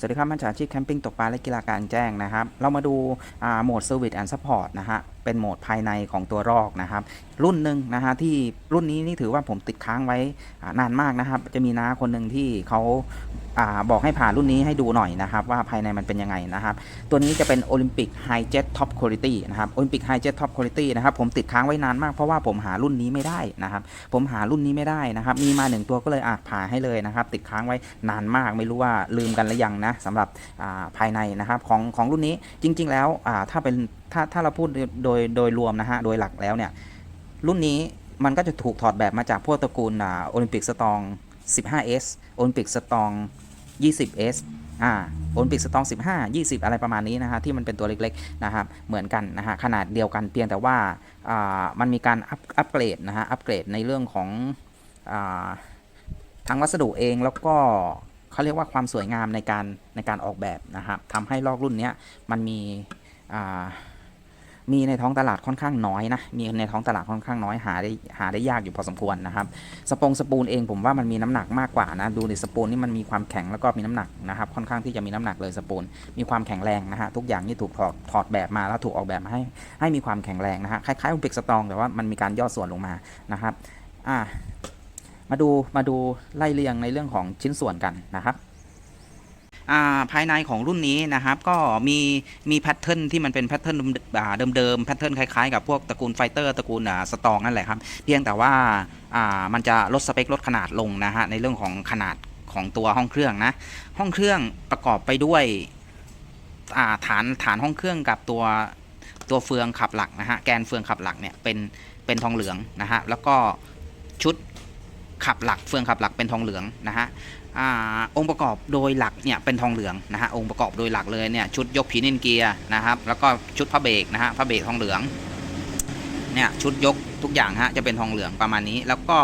สวัสดีครับมันจาชีพแคมปิ้งตกปลาและกีฬากลารแจ้งนะครับ เรามาดูโหมดเซอร์วิสแอนด์ซัพพอร์ตนะฮะเป็นโหมดภายในของตัวรอกนะครับ รุ่นหนึ่งนะฮะที่รุ่นนี้นี่ถือว่าผมติดค้างไว้นานมากนะครับ จะมีน้าคนหนึ่งที่เขาอาบอกให้ผ่านรุ่นนี้ให้ดูหน่อยนะครับ ว่าภายในมันเป็นยังไงนะครับ ตัวนี้จะเป็น Olympic High Jet Top Quality นะครับ Olympic High Jet Top Quality นะครับผมติดค้างไว้นานมากเพราะว่าผมหารุ่นนี้ไม่ได้นะครับ ผมหารุ่นนี้ไม่ได้นะครับ มีมาหนึ่งตัวก็เลยอะผ่าให้เลยนะครับ ติดค้างไว้นานมากไม่รู้ว่าลืมกันหรือยังนะสำหรับภายในนะครับของของรุ่นนี้จริง ๆ แล้วถ้าเป็น ถ้าถ้าเราพูดโดยโดยรวมนะฮะ โดยหลักแล้วเนี่ย รุ่นนี้มันก็จะถูกถอดแบบมาจากพวกตระกูลโอลิมปิกสตอง 15S โอลิมปิกสตอง 20S อ่าโอลิมปิกสตอง 15 20 อะไรประมาณนี้นะฮะที่มันเป็นตัวเล็กๆนะครับเหมือนกันนะฮะขนาดเดียวกันเพียงแต่ว่าอ่ามันมีการอัพอัปเกรดนะฮะอัปเกรดในเรื่องของอาทั้งวัสดุเองแล้วก็เขาเรียกว่าความสวยงามในการในการออกแบบนะครับทำให้ลอกรุ่นนี้มันมีอ่า มีในท้องตลาดค่อนข้างน้อยนะ มีในท้องตลาดค่อนข้างน้อยหาได้หาได้ยากอยู่พอสมควรนะครับ สปงสปูนเองผมว่ามันมีน้ำหนักมากกว่านะ ดูในสปูนนี่มันมีความแข็งแล้วก็มีน้ำหนักนะครับ ค่อนข้างที่จะมีน้ำหนักเลยสปูน มีความแข็งแรงนะฮะ ทุกอย่างนี่ถูกถอดถอดแบบมาแล้วถูกออกแบบมาให้ให้มีความแข็งแรงนะฮะ คล้ายๆอุปกสตองแต่ว่ามันมีการย่อส่วนลงมานะครับ อ่า มาดูมาดูไล่เรียงในเรื่องของชิ้นส่วนกันนะครับ ภายในของรุ่นนี้นะครับ ก็มีมีแพทเทิร์นที่มันเป็นแพทเทิร์นเดิมๆแพทเทิร์นคล้ายๆกับพวกตระกูลไฟเตอร์ตระกูลสตองนั่นแหละครับ เพียงแต่ว่ามันจะลดสเปคลดขนาดลงนะฮะในเรื่องของขนาดของตัวห้องเครื่องนะ ห้องเครื่องประกอบไปด้วยาฐานฐานห้องเครื่องกับตัวตัวเฟืองขับหลักนะฮะแกนเฟืองขับหลักเนี่ยเป็นเป็นทองเหลืองนะฮะแล้วก็ชุด ขับหลักเฟืองขับหลักเป็นทองเหลืองนะฮะอองค์ประกอบโดยหลักเนี่ยเป็นทองเหลืองนะฮะองค์ประกอบโดยหลักเลยเนี่ยชุดยกผีนินเกียร์นะครับแล้วก็ชุดพระเบรกนะฮะพระเบรกทองเหลืองเนี่ยชุดยกทุกอย่างฮะจะเป็นทองเหลืองประมาณนี้ แล้วก็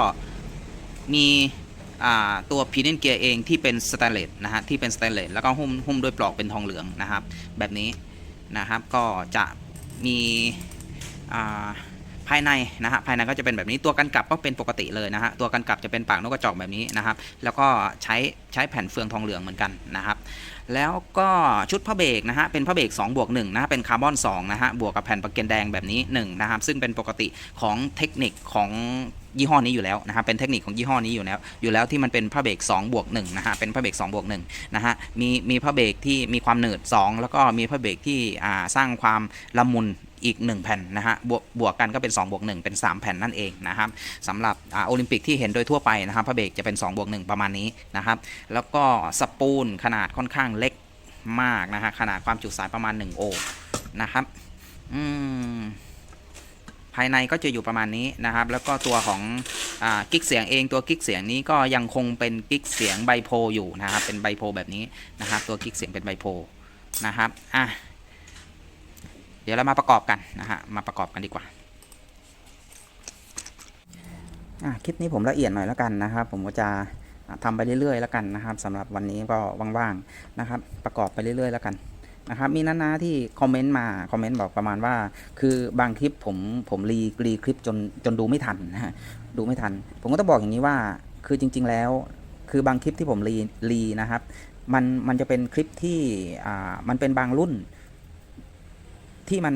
มีตัวพีนินเกียร์เองที่เป็นสแตนเลสนะฮะที่เป็นสแตนเลสแล้วก็หุ้มหุ้มด้วยปลอกเป็นทองเหลืองนะครับ แบบนี้นะครับก็จะมีอ่า ภายในนะฮะภายในก็จะเป็นแบบนี้ตัวกันกลับก็เป็นปกติเลยนะฮะตัวกันกลับจะเป็นปากนกกระจอกแบบนี้นะครับแล้วก็ใช้ใช้แผ่นเฟืองทองเหลืองเหมือนกันนะครับแล้วก็ชุดผ้าเบรกนะฮะเป็นผ้าเบรก2บวก1นะฮะเป็นคาร์บอน2นะฮะบวกกับแผ่นประเกนแดงแบบนี้1นะครับซึ่งเป็นปกติของเทคนิคของยี่ห้อนี้อยู่แล้วนะครับเป็นเทคนิคของยี่ห้อนี้อยู่แล้วอยู่แล้วที่มันเป็นผ้าเบรก2บวก1นะฮะเป็นผ้าเบรก2บวก1นะฮะมีมีผ้าเบรกที่มีความหนืด 2 แล้วก็มีผ้าเบรกที่อ่าสร้างความละมุน อีก 1 แผ่นนะฮะบวกบวกกันก็เป็น2บวก1เป็น 3 แผ่นนั่นเองนะครับสำหรับโอลิมปิกที่เห็นโดยทั่วไปนะครับผ้าเบรกจะเป็น2บวก1ประมาณนี้นะครับแล้วก็สปูลขนาดค่อนข้างเล็กมากนะฮะขนาดความจุสายประมาณ 1 โอนะครับอืมภายในก็จะอยู่ประมาณนี้นะครับ แล้วก็ตัวของอกิ๊กเสียงเองตัวกิ๊กเสียงนี้ก็ยังคงเป็นกิ๊กเสียงไบโพอยู่นะครับ เป็นไบโพแบบนี้นะครับ ตัวกิ๊กเสียงเป็นไบโพนะครับ อะ เดี๋ยวเรามาประกอบกันนะฮะ มาประกอบกันดีกว่าคลิปนี้ผมละเอียดหน่อยแล้วกันนะครับ ผมก็จะอะทำไปเรื่อยๆแล้วกันนะครับสำหรับวันนี้ก็ว่างๆนะครับ ประกอบไปเรื่อยๆแล้วกันนะครับมีนาๆที่คอมเมนต์มาคอมเมนต์บอกประมาณว่า คือบางคลิปผมผมรีรีคลิปจนจนดูไม่ทันนะฮะดูไม่ทัน ผมก็ต้องบอกอย่างนี้ว่าคือจริง ๆแล้ว คือบางคลิปที่ผมรีรีนะครับ มันมันจะเป็นคลิปที่อ่ามันเป็นบางรุ่น ที่มัน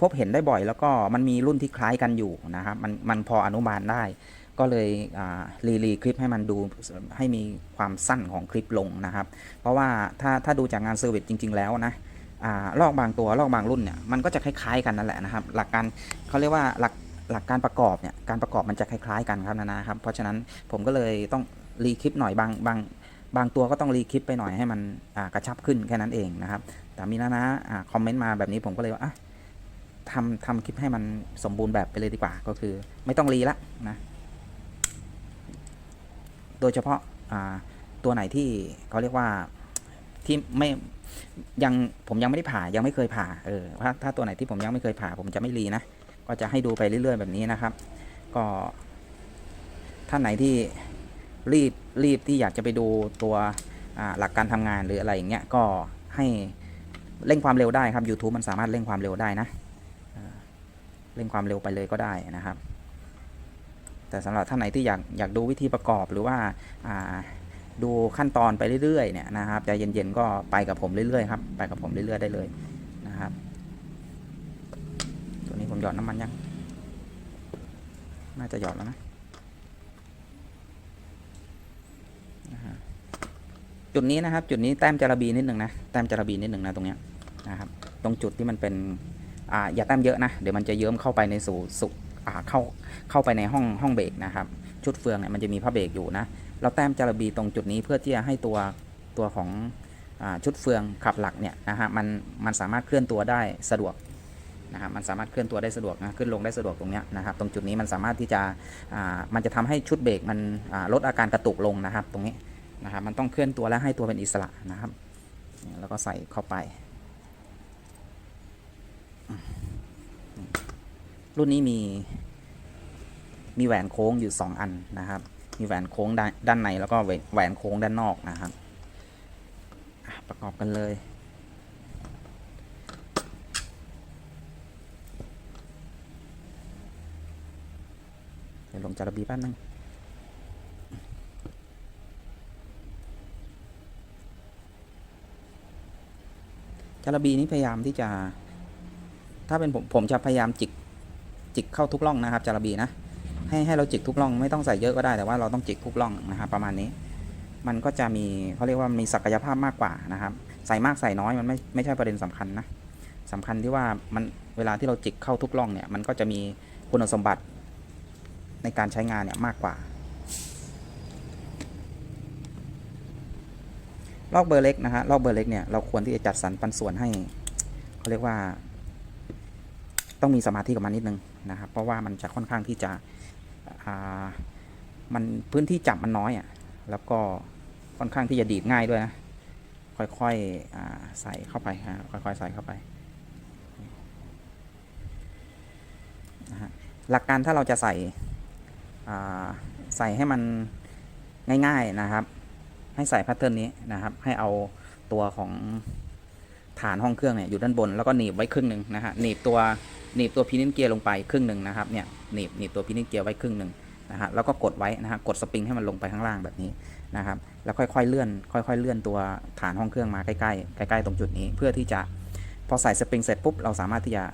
พบเห็นได้บ่อย แล้วก็มันมีรุ่นที่คล้ายกันอยู่นะครับมันมันพออนุบาลได้ ก็เลยรีรีคลิปให้มันดูให้มีความสั้นของคลิปลงนะครับ เพราะว่าถ้าถ้าดูจากงานเซอร์วิสจริง ๆ แล้วนะอลอกบางตัวลอกบางรุ่นเนี่ยมันก็จะคล้ายๆกันนั่นแหละนะครับ หลักการเขาเรียกว่าหลักหลักการประกอบเนี่ยการประกอบมันจะคล้ายๆกันครับนานะครับ เพราะฉะนั้นผมก็เลยต้องรีคลิปหน่อยบางบางบางตัวก็ต้องรีคลิปไปหน่อยให้มันกระชับขึ้นแค่นั้นเองนะครับ แต่มีนะนะอ่าคอมเมนต์มาแบบนี้ผมก็เลยว่าอะทำทำคลิปให้มันสมบูรณ์แบบไปเลยดีกว่า ก็คือไม่ต้องรีละนะ โดยเฉพาะอ่าตัวไหนที่เขาเรียกว่าที่ไม่ยังผมยังไม่ได้ผ่ายังไม่เคยผ่าเออถ้าถ้าตัวไหนที่ผมยังไม่เคยผ่า ผมจะไม่รีนะ ก็จะให้ดูไปเรื่อย ๆ แบบนี้นะครับ ก็ท่านไหนที่รีบรีบที่อยากจะไปดูตัวหลักการทำงานหรืออะไรอย่างเงี้ยก็ให้ เร่งความเร็วได้ครับ YouTube มันสามารถเร่งความเร็วได้นะเร่งความเร็วไปเลยก็ได้นะครับ แต่สำหรับท่านไหนที่อยากอยากดูวิธีประกอบหรือว่าาดูขั้นตอนไปเรื่อยๆเนี่ยนะครับใจเย็นๆก็ไปกับผมเรื่อยๆครับไปกับผมเรื่อยๆได้เลยนะครับ ตัวนี้ผมหยอดน้ำมันยังน่าจะหยอดแล้วนะจุดนี้นะครับ จุดนี้แต้มจระบีนิดหนึ่งนะแต้มจระบีนิดหนึ่งนะตรงเนี้ย นะครับ ตรงจุดที่มันเป็นอ่าอย่าแต้มเยอะนะ เดี๋ยวมันจะเยิ้มเข้าไปในสู่สุอ่าเข้าเข้าไปในห้องห้องเบรกนะครับ ชุดเฟืองเนี่ยมันจะมีผ้าเบรกอยู่นะ เราแต้มจารบีตรงจุดนี้เพื่อที่จะให้ตัวตัวของอาชุดเฟืองขับหลักเนี่ยนะฮะมันมันสามารถเคลื่อนตัวได้สะดวกนะครับมันสามารถเคลื่อนตัวได้สะดวกนะขึ้นลงได้สะดวกตรงเนี้ยนะครับ ตรงจุดนี้มันสามารถที่จะอ่ามันจะทำให้ชุดเบรกมันอ่าลดอาการกระตุกลงนะครับ ตรงนี้นะครับมันต้องเคลื่อนตัวและให้ตัวเป็นอิสระนะครับ แล้วก็ใส่เข้าไป รุ่นนี้มี มีแหวนโค้งอยู่2อันนะครับ มีแหวนโค้งด้านด้านในแล้วก็แหวนโค้งด้านนอกนะครับประกอบกันเลยเดี๋ยวลงจารบีแป๊บนึงจารบีนี้พยายามที่จะ ถ้าเป็นผมผมจะพยายามจิก จิกเข้าทุกร่องนะครับจารบีนะให้ให้เราจิกทุกร่องไม่ต้องใส่เยอะก็ได้แต่ว่าเราต้องจิกทุกร่องนะครับประมาณนี้ มันก็จะมีเขาเรียกว่ามีศักยภาพมากกว่านะครับ ใส่มากใส่น้อยมันไม่ไม่ใช่ประเด็นสำคัญนะสำคัญที่ว่ามันเวลาที่เราจิกเข้าทุกร่องเนี่ยมันก็จะมีคุณสมบัติในการใช้งานเนี่ยมากกว่า ลอกเบอร์เล็กนะฮะลอกเบอร์เล็กเนี่ยเราควรที่จะจัดสรรปันส่วนให้เขาเรียกว่า ต้องมีสมาธิกับมันนิดนึง นะครับ เพราะว่ามันจะค่อนข้างที่จะมันพื้นที่จับมันน้อยอะ่ะ แล้วก็ค่อนข้างที่จะดีดง่ายด้วยนะ ค่อยๆใส่เข้าไปฮะค่อยๆใส่เข้าไปนะฮะหลักการถ้าเราจะใส่ใส่ให้มันง่ายๆนะครับ ให้ใส่แพทเทิร์นนี้นะครับ ให้เอาตัวของฐานห้องเครื่องเนี่ยอยู่ด้านบนแล้วก็หนีบไว้ครึ่งหนึ่งนะฮะหนีบตัว หนีบตัวพินินเกียร์ลงไปครึ่งหนึ่งนะครับเนี่ยหนีบหนีบตัวพินินเกียร์ไว้ครึ่งหนึ่งนะฮะแล้วก็กดไว้นะฮะกดสปริงให้มันลงไปข้างล่างแบบนี้นะครับแล้วค่อยๆเลื่อน ค่อย ๆ เลื่อนตัวฐานห้องเครื่องมาใกล้ๆใกล้ๆตรงจุดนี้ เพื่อที่จะพอใส่สปริงเสร็จปุ๊บเราสามารถที่จะ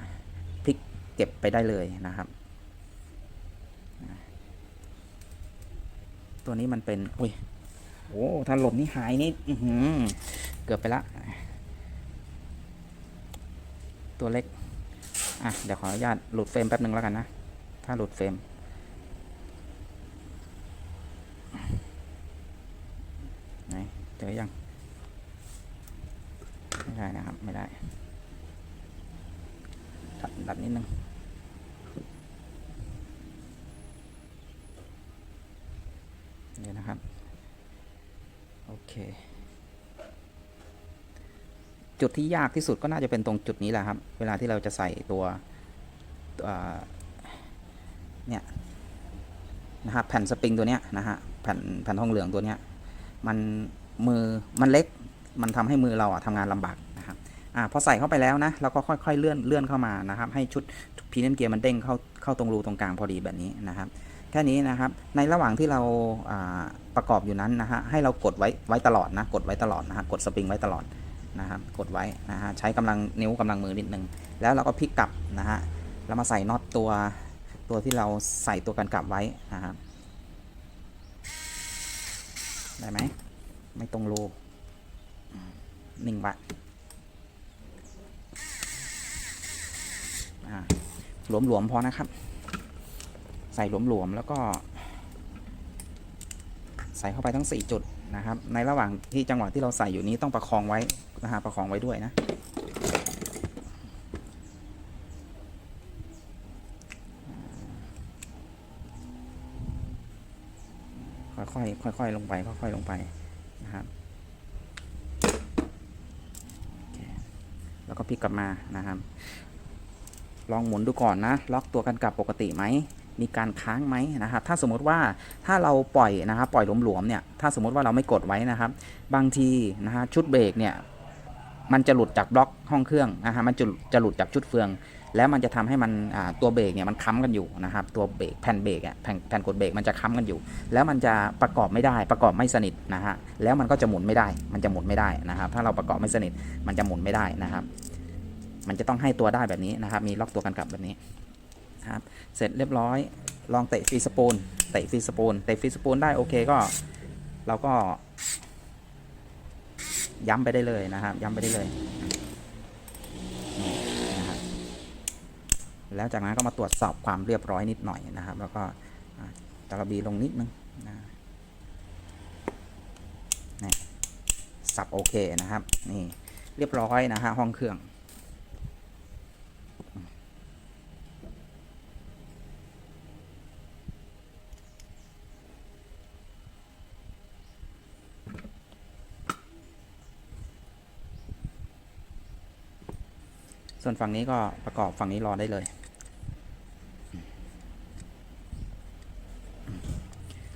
พลิกเก็บไปได้เลยนะครับ ตัวนี้มันเป็นอุ้ยโอ้ถ้าหล่นนี่หายนี่เกือบไปละ ตัวเล็ก อะเดี๋ยวขออนุญาตหลุดเฟรมแป๊บหนึ่งแล้วกันนะ ถ้าหลุดเฟรมไหนเจอยังไม่ได้นะครับ ไม่ได้ดัดดัดนิดนึง เดี๋ยวนะครับ โอเค จุดที่ยากที่สุดก็น่าจะเป็นตรงจุดนี้แหละครับ เวลาที่เราจะใส่ตัวเนี่ยนะครับแผ่นสปริงตัวเนี้ยนะฮะแผ่นแผ่นทองเหลืองตัวเนี้ยมันมือมันเล็กมันทำให้มือเราอะทำงานลำบากนะครับอ่าพอใส่เข้าไปแล้วนะเราก็ค่อยๆเลื่อนเลื่อนเข้ามานะครับ ให้ชุดพีเนมเกียร์มันเด้งเข้าเข้าตรงรูตรงกลางพอดีแบบนี้นะครับแค่นี้นะครับในระหว่างที่เราอ่าประกอบอยู่นั้นนะฮะให้เรากดไว้ไว้ตลอดนะกดไว้ตลอดนะฮะกดสปริงไว้ตลอด นะครับกดไว้นะฮะใช้กำลังนิ้วกำลังมือนิดนึงแล้วเราก็พลิกกลับนะฮะแล้วมาใส่น็อตตัวตัวที่เราใส่ตัวกันกลับไว้นะครับได้ไหมไม่ตรงรูอืมนิ่งว้อ่าหลวมๆพอนะครับ ใส่หลวมๆแล้วก็ ใส่เข้าไปทั้ง 4 จุด นะครับ ในระหว่างที่จังหวะที่เราใส่อยู่นี้ต้องประคองไว้นะฮะประคองไว้ด้วยนะ ค่อยๆค่อยๆลงไปค่อยๆลงไปนะครับแล้วก็พลิกกลับมานะครับ ลองหมุนดูก่อนนะ ล็อกตัวกันกลับปกติไหม มีการค้างไหมนะครับ ถ้าสมมติว่าถ้าเราปล่อยนะครับปล่อยหลวมๆเนี่ยถ้าสมมติว่าเราไม่กดไว้นะครับ บางทีนะฮะชุดเบรกเนี่ยมันจะหลุดจากบล็อกห้องเครื่องนะฮะมันจะจะหลุดจากชุดเฟือง แล้วมันจะทำให้มันตัวเบรกเนี่ยมันค้ำกันอยู่นะครับ ตัวเบรกแผ่นเบรกอะแผ่นแผ่นกดเบรกมันจะค้ำกันอยู่ แล้วมันจะประกอบไม่ได้ประกอบไม่สนิทนะฮะแล้วมันก็จะหมุนไม่ได้ มันจะหมุนไม่ได้นะครับ ถ้าเราประกอบไม่สนิทมันจะหมุนไม่ได้นะครับ มันจะต้องให้ตัวได้แบบนี้นะครับ มีล็อกตัวกันกลับแบบนี้ นะครับ เสร็จเรียบร้อย ลองเตะฟรีสปูลเตะฟรีสปูลเตะฟรีสปูลได้โอเคก็เราก็ ย้ำไปได้เลยนะครับ ย้ำไปได้เลยนะครับแล้วจากนั้นก็มาตรวจสอบความเรียบร้อยนิดหน่อยนะครับ แล้วก็ตะระบีลงนิดนึงนะนี่สับโอเคนะครับ นี่เรียบร้อยนะฮะห้องเครื่อง ฝั่งนี้ก็ประกอบฝั่งนี้รอได้เลย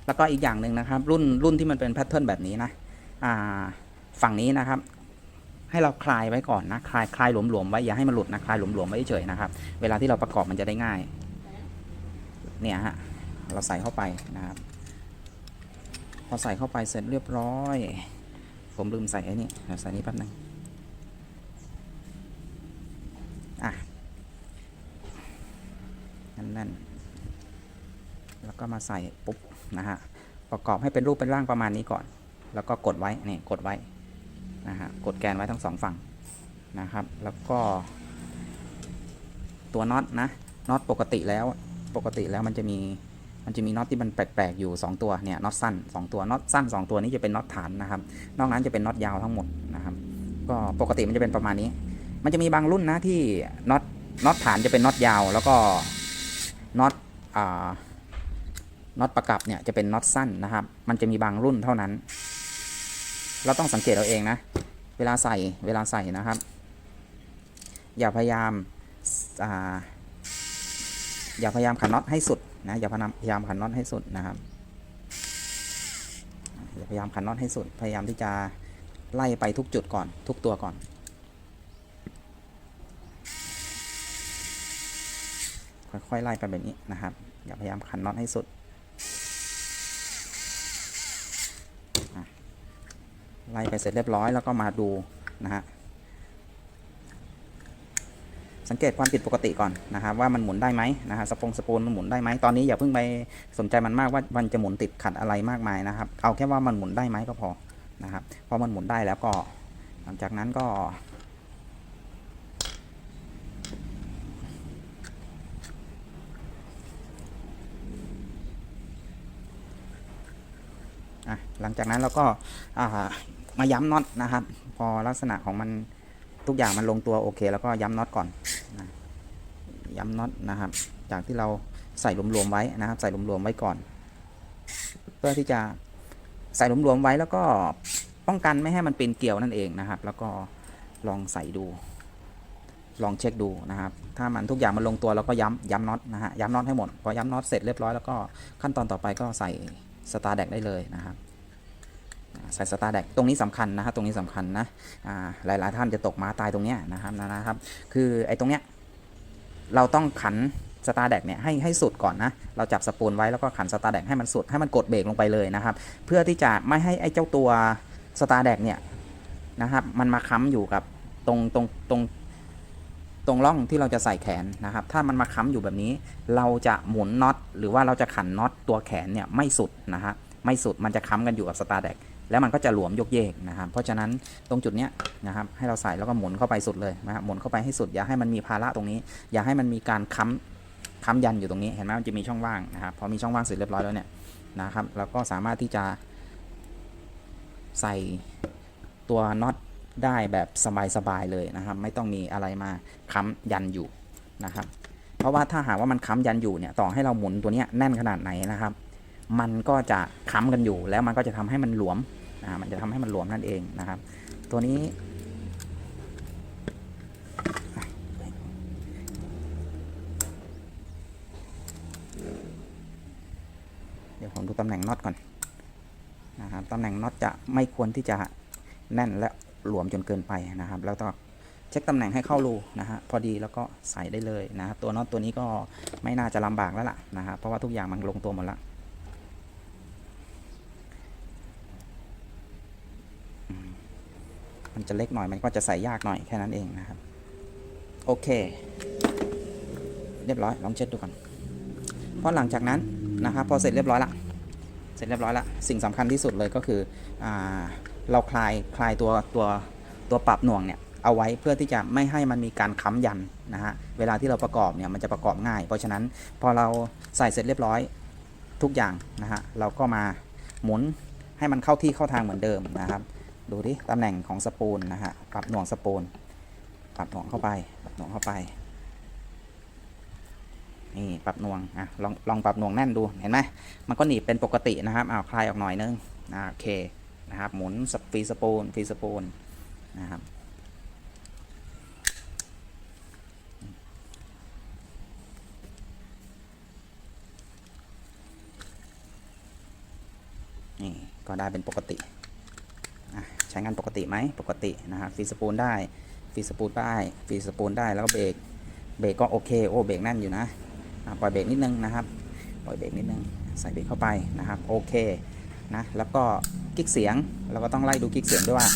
แล้วก็อีกอย่างหนึ่งนะครับ รุ่นรุ่นที่มันเป็นแพทเทิร์นแบบนี้นะฝั่งนี้นะครับ ให้เราคลายไว้ก่อนนะคลายคลายหลวมๆไว้อย่าให้มันหลุดนะคลายหลวมๆไว้เฉยๆนะครับ เวลาที่เราประกอบมันจะได้ง่าย เนี่ยฮะเราใส่เข้าไปนะครับพอใส่เข้าไปเสร็จเรียบร้อย ผมลืมใส่ไอ้นี่เดี๋ยวใส่นี่แป๊บนึง อะ นั่นๆแล้วก็มาใส่ปุ๊บนะฮะประกอบให้เป็นรูปเป็นร่างประมาณนี้ก่อน แล้วก็กดไว้นี่กดไว้นะฮะกดแกนไว้ทั้งสองฝั่งนะครับ แล้วก็ ตัวน็อตนะน็อตปกติแล้วปกติแล้วมันจะมีมันจะมีน็อตที่มันแปลกๆอยู่ 2 ตัวเนี่ยน็อตสั้น 2 ตัวน็อตสั้น 2 ตัวนี้จะเป็นน็อตฐานนะครับ นอกนั้นจะเป็นน็อตยาวทั้งหมดนะครับ ก็ปกติมันจะเป็นประมาณนี้ มันจะมีบางรุ่นนะที่น็อตน็อตฐานจะเป็นน็อตยาว แล้วก็ น็อตน็อตประกับเนี่ยจะเป็นน็อตสั้นนะครับ มันจะมีบางรุ่นเท่านั้น เราต้องสังเกตเอาเองนะ เวลาใส่เวลาใส่นะครับ อย่าพยายามอาอย่าพยายามขันน็อตให้สุดนะอย่าพยายามขันน็อตให้สุดนะครับอย่าพยายามขันน็อตให้สุด พยายามที่จะไล่ไปทุกจุดก่อนทุกตัวก่อน ค่อยๆไล่ไปแบบนี้นะครับ อย่าพยายามขันน็อตให้สุด ไล่ไปเสร็จเรียบร้อยแล้วก็มาดูนะฮะ สังเกตความผิดปกติก่อนนะครับว่ามันหมุนได้ไหมนะฮะสปงสปูนมันหมุนได้ไหมตอนนี้อย่าเพิ่งไปสนใจมันมากว่ามันจะหมุนติดขัดอะไรมากมายนะครับ เอาแค่ว่ามันหมุนได้ไหมก็พอนะครับพอมันหมุนได้แล้วก็ หลังจากนั้นก็ อะหลังจากนั้นเราก็มาย้ำน็อตนะครับ พอลักษณะของมันทุกอย่างมันลงตัวโอเคแล้วก็ย้ำน็อตก่อนนะย้ำน็อตนะครับ จากที่เราใส่รวมๆไว้นะครับ ใส่รวมๆไว้ก่อน เพื่อที่จะใส่รวมๆไว้แล้วก็ป้องกันไม่ให้มันเป็นเกลียวนั่นเองนะครับ แล้วก็ลองใส่ดู ลองเช็คดูนะครับ ถ้ามันทุกอย่างมันลงตัวเราก็ย้ำย้ำน็อตนะฮะย้ำน็อตให้หมดพอย้ำน็อตเสร็จเรียบร้อยแล้วก็ขั้นตอนต่อไปก็ใส่ สตาร์แดกได้เลยนะครับใส่สตาร์แดกตรงนี้สำคัญนะฮะตรงนี้สำคัญนะอ่ายหลายท่านจะตกม้าตายตรงเนี้ยนะครับนะนะครับ คือไอ้ตรงเนี้ยเราต้องขันสตาร์แดกเนี่ยให้ให้สุดก่อนนะ เราจับสปูลไว้แล้วก็ขันสตาร์แดกให้มันสุดให้มันกดเบรกลงไปเลยนะครับ เพื่อที่จะไม่ให้ไอ้เจ้าตัวสตาร์แดกเนี่ยนะครับ มันมาค้ำอยู่กับตรงตรงตรง ตรงร่องที่เราจะใส่แขนนะครับ ถ้ามันมาค้ำอยู่แบบนี้ เราจะหมุนน็อตหรือว่าเราจะขันน็อตตัวแขนเนี่ยไม่สุดนะฮะไม่สุดมันจะค้ำกันอยู่กับสตาร์แดกแล้วมันก็จะหลวมยกเยกนะครับ เพราะฉะนั้นตรงจุดเนี้ยนะครับให้เราใส่แล้วก็หมุนเข้าไปสุดเลยนะครับหมุนเข้าไปให้สุด อย่าให้มันมีภาระตรงนี้ อย่าให้มันมีการค้ำค้ำยันอยู่ตรงนี้เห็นไหมมันจะมีช่องว่างนะครับพอมีช่องว่างเสร็จเรียบร้อยแล้วเนี่ยนะครับเราก็สามารถที่จะใส่ตัวน็อต ได้แบบสบายๆเลยนะครับ ไม่ต้องมีอะไรมาค้ำยันอยู่นะครับ เพราะว่าถ้าหากว่ามันค้ำยันอยู่เนี่ยต่อให้เราหมุนตัวเนี้ยแน่นขนาดไหนนะครับ มันก็จะค้ำกันอยู่ แล้วมันก็จะทำให้มันหลวมนะมันจะทำให้มันหลวมนั่นเองนะครับ ตัวนี้เดี๋ยวผมดูตำแหน่งน็อตก่อนนะครับตำแหน่งน็อตจะไม่ควรที่จะแน่นและ หลวมจนเกินไปนะครับ แล้วก็เช็คตำแหน่งให้เข้ารูนะฮะพอดีแล้วก็ใส่ได้เลยนะครับตัวน็อตตัวนี้ก็ไม่น่าจะลำบากแล้วล่ะนะฮะเพราะว่าทุกอย่างมันลงตัวหมดล้วอืมมันจะเล็กหน่อยมันก็จะใส่ยากหน่อยแค่นั้นเองนะครับ โอเค เรียบร้อยลองเช็ดดูก่อนเพราะหลังจากนั้นนะครับพอเสร็จเรียบร้อยละเสร็จเรียบร้อยล้วสิ่งสำคัญที่สุดเลยก็คืออา เราคลายคลายตัวตัวตัวปรับหน่วงเนี่ยเอาไว้เพื่อที่จะไม่ให้มันมีการค้ำยันนะฮะเวลาที่เราประกอบเนี่ยมันจะประกอบง่าย เพราะฉะนั้นพอเราใส่เสร็จเรียบร้อยทุกอย่างนะฮะเราก็มาหมุนให้มันเข้าที่เข้าทางเหมือนเดิมนะครับดูที่ตำแหน่งของสปูลนะฮะปรับหน่วงสปูลปรับหน่วงเข้าไปปรับหน่วงเข้าไปนี่ปรับหน่วงอะลองลองปรับหน่วงแน่นดูเห็นไหมมันก็หนีบเป็นปกตินะครับอ้าวคลายออกหน่อยนึงอ่าโอเค นะครับ หมุนสฟรีสปูนฟรีสปูนนะครับนี่ก็ได้เป็นปกติ ใช้งานปกติไหมปกตินะครับฟรีสปูนได้ฟรีสปูนได้ฟรีสปูนได้แล้วเบรกเบรกก็โอเคโอ้เบรกแน่นอยู่นะปล่อยเบรกนิดนึงนะครับ ปล่อยเบรกนิดนึงใส่เบรกเข้าไปนะครับโอเค นะแล้วก็กิ๊กเสียงเราก็ต้องไล่ดูกิ๊กเสียงด้วยว่า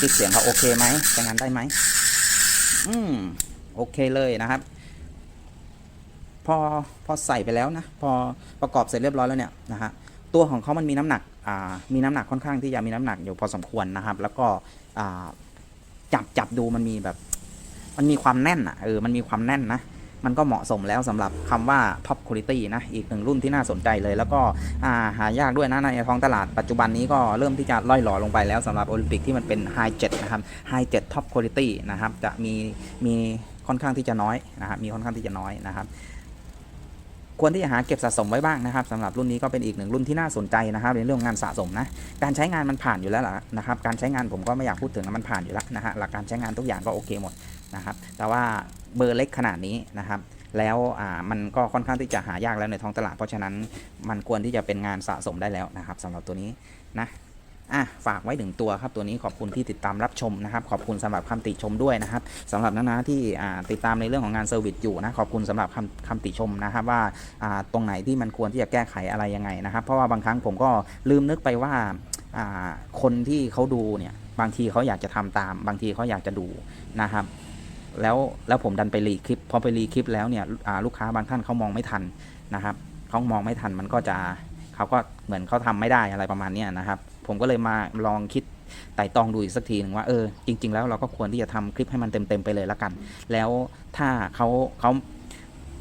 กิ๊กเสียงเขาโอเคไหมใช้งานได้ไหมอืมโอเคเลยนะครับ พอพอใส่ไปแล้วนะพอประกอบเสร็จเรียบร้อยแล้วเนี่ยนะฮะตัวของเขามันมีน้ำหนักอ่ามีน้ำหนักค่อนข้างที่จะมีน้ำหนักอยู่พอสมควรนะครับ แล้วก็อ่าจับจับดูมันมีแบบ มันมีความแน่นอะเออมันมีความแน่นนะ มันก็เหมาะสมแล้วสำหรับคำว่า top quality นะ อีกหนึ่งรุ่นที่น่าสนใจเลย แล้วก็าหายากด้วยนะในท้องตลาดปัจจุบันนี้ก็เริ่มที่จะล่อยหล่อลงไปแล้วสำหรับโอลิมปิกที่มันเป็น high jet นะครับ high jet top quality นะครับ จะมีมีค่อนข้างที่จะน้อยนะครับ มีค่อนข้างที่จะน้อยนะครับควรที่จะหาเก็บสะสมไว้บ้างนะครับสำหรับรุ่นนี้ก็เป็นอีกหนึ่งรุ่นที่น่าสนใจนะครับในเรื่องงานสะสมนะการใช้งานมันผ่านอยู่แล้วล่ะนะครับการใช้งานผมก็ไม่อยากพูดถึงมันผ่านอยู่แล้วนะฮะหลักการใช้งานทุกอย่างก็โอเคหมด นะครับ แต่ว่าเบอร์เล็กขนาดนี้นะครับ แล้วมันก็ค่อนข้างที่จะหายากแล้วในท้องตลาด เพราะฉะนั้นมันควรที่จะเป็นงานสะสมได้แล้วนะครับสำหรับตัวนี้นะอะฝากไว้ถึงตัวครับตัวนี้ขอบคุณที่ติดตามรับชมนะครับ ขอบคุณสำหรับคำติชมด้วยนะครับสำหรับน้าที่ติดตามในเรื่องของงานเซอร์วิสอยู่นะขอบคุณสำหรับคำคำติชมนะครับว่าตรงไหนที่มันควรที่จะแก้ไขอะไรยังไงนะครับ เพราะว่าบางครั้งผมก็ลืมนึกไปว่าอ่าคนที่เขาดูเนี่ยบางทีเขาอยากจะทำตาม บางทีเขาอยากจะดูนะครับ แล้วแล้วผมดันไปรีคลิปพอไปรีคลิปแล้วเนี่ยลูกค้าบางท่านเขามองไม่ทันนะครับเขามองไม่ทันมันก็จะเขาก็เหมือนเขาทำไม่ได้อะไรประมาณนี้นะครับ ผมก็เลยมาลองคิดไต่ตองดูอีกสักทีหนึ่งว่าเออจริง ๆ แล้วเราก็ควรที่จะทำคลิปให้มันเต็มๆไปเลยละกัน แล้วถ้าเขาเขา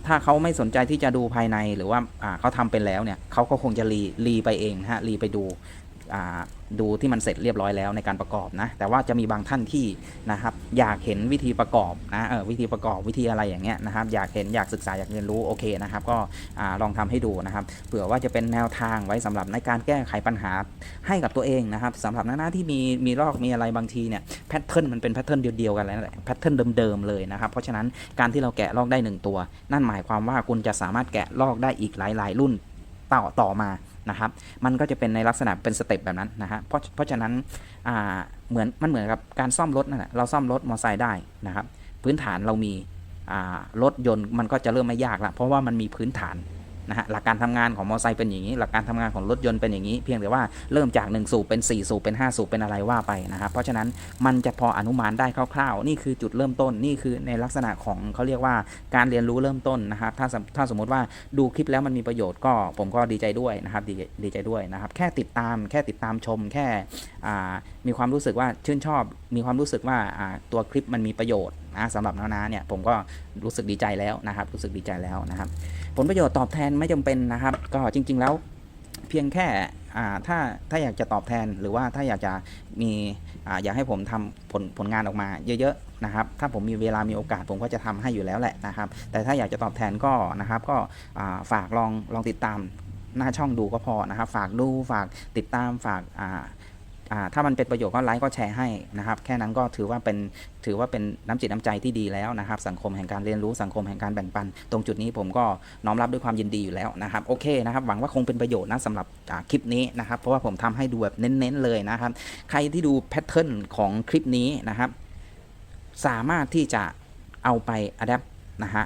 ถ้าเขาไม่สนใจที่จะดูภายในหรือว่าเขาทำเป็นแล้วเนี่ยเขาก็คงจะรีรีไปเองฮะรีไปดู ดูที่มันเสร็จเรียบร้อยแล้วในการประกอบนะ แต่ว่าจะมีบางท่านที่นะครับอยากเห็นวิธีประกอบนะเออวิธีประกอบวิธีอะไรอย่างเงี้ยนะครับอยากเห็นอยากศึกษาอยากเรียนรู้โอเคนะครับก็ลองทำให้ดูนะครับเผื่อว่าจะเป็นแนวทางไว้สำหรับในการแก้ไขปัญหาให้กับตัวเองนะครับสำหรับหน้าที่มีมีลอกมีอะไรบางทีเนี่ยแพทเทิร์นมันเป็นแพทเทิร์นเดียวๆกันแล้วแหละแพทเทิร์นเดิมๆเลยนะครับเพราะฉะนั้นการที่เราแกะลอกได้หนึ่งตัว นั่นหมายความว่าคุณจะสามารถแกะลอกได้อีกหลาย ๆ รุ่นต่อต่อมา นะครับ มันก็จะเป็นในลักษณะเป็นสเต็ปแบบนั้นนะฮะ เพราะเพราะฉะนั้นเหมือนมันเหมือนกับการซ่อมรถนั่นแหละ เราซ่อมรถมอเตอร์ไซค์ได้นะครับ พื้นฐานเรามีรถยนต์มันก็จะเริ่มไม่ยากละเพราะว่ามันมีพื้นฐาน นะฮะหลักการทำงานของมอเตอร์ไซค์เป็นอย่างนี้ หลักการทำงานของรถยนต์เป็นอย่างนี้ เพียงแต่ว่าเริ่มจาก 1 สูบเป็น 4 สูบเป็น 5 สูบเป็นอะไรว่าไปนะครับ เพราะฉะนั้นมันจะพออนุมานได้คร่าวๆ นี่คือจุดเริ่มต้นนี่คือในลักษณะของเขาเรียกว่าการเรียนรู้เริ่มต้นนะครับถ้าถ้าสมมติว่าดูคลิปแล้วมันมีประโยชน์ก็ผมก็ดีใจด้วยนะครับดีดีใจด้วยนะครับ แค่ติดตามแค่ติดตามชมแค่มีความรู้สึกว่าชื่นชอบ มีความรู้สึกว่าอ่าตัวคลิปมันมีประโยชน์นะสำหรับน้าๆเนี่ยผมก็รู้สึกดีใจแล้วนะครับ รู้สึกดีใจแล้วนะครับ ผลประโยชน์ตอบแทนไม่จำเป็นนะครับ ก็จริง ๆ แล้วเพียงแค่ถ้าถ้าอยากจะตอบแทนหรือว่าถ้าอยากจะมีออยากให้ผมทำผลผลงานออกมาเยอะๆนะครับ ถ้าผมมีเวลามีโอกาสผมก็จะทำให้อยู่แล้วแหละนะครับ แต่ถ้าอยากจะตอบแทนก็นะครับ ก็ฝากลองลองติดตามหน้าช่องดูก็พอนะครับ ฝากดูฝากติดตามฝากอ่า ถ้ามันเป็นประโยชน์ก็ไลค์ก็แชร์ให้นะครับ แค่นั้นก็ถือว่าเป็นถือว่าเป็นน้ำจิตน้ำใจที่ดีแล้วนะครับ สังคมแห่งการเรียนรู้สังคมแห่งการแบ่งปัน ตรงจุดนี้ผมก็น้อมรับด้วยความยินดีอยู่แล้วนะครับ โอเคนะครับหวังว่าคงเป็นประโยชน์นะสำหรับคลิปนี้นะครับ เพราะว่าผมทำให้ดูแบบเน้นๆเลยนะครับ ใครที่ดูแพทเทิร์นของคลิปนี้นะครับ สามารถที่จะเอาไปอัดแอปนะฮะ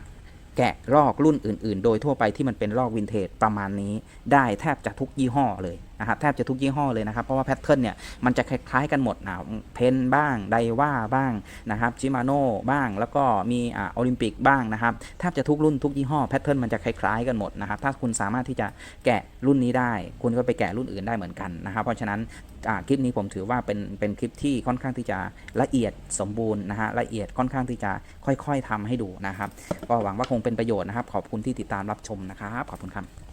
แกะลอกรุ่นอื่น ๆ โดยทั่วไปที่มันเป็นลอกวินเทจประมาณนี้ได้แทบจะทุกยี่ห้อเลย นะครับแทบจะทุกยี่ห้อเลยนะครับ เพราะว่าแพทเทิร์นเนี่ยมันจะคล้ายๆกันหมดนะเพนบ้างไดว่าบ้างนะครับชิมาโน่บ้าง แล้วก็มีอ่าโอลิมปิกบ้างนะครับแทบจะทุกรุ่นทุกยี่ห้อแพทเทิร์นมันจะคล้ายๆกันหมดนะครับถ้าคุณสามารถที่จะแกะรุ่นนี้ได้ คุณก็ไปแกะรุ่นอื่นได้เหมือนกันนะครับ เพราะฉะนั้นคลิปนี้ผมถือว่าเป็นเป็นคลิปที่ค่อนข้างที่จะละเอียดสมบูรณ์นะฮะละเอียดค่อนข้างที่จะค่อยๆทำให้ดูนะครับก็หวังว่าคงเป็นประโยชน์นะครับ ขอบคุณที่ติดตามรับชมนะครับขอบคุณครับ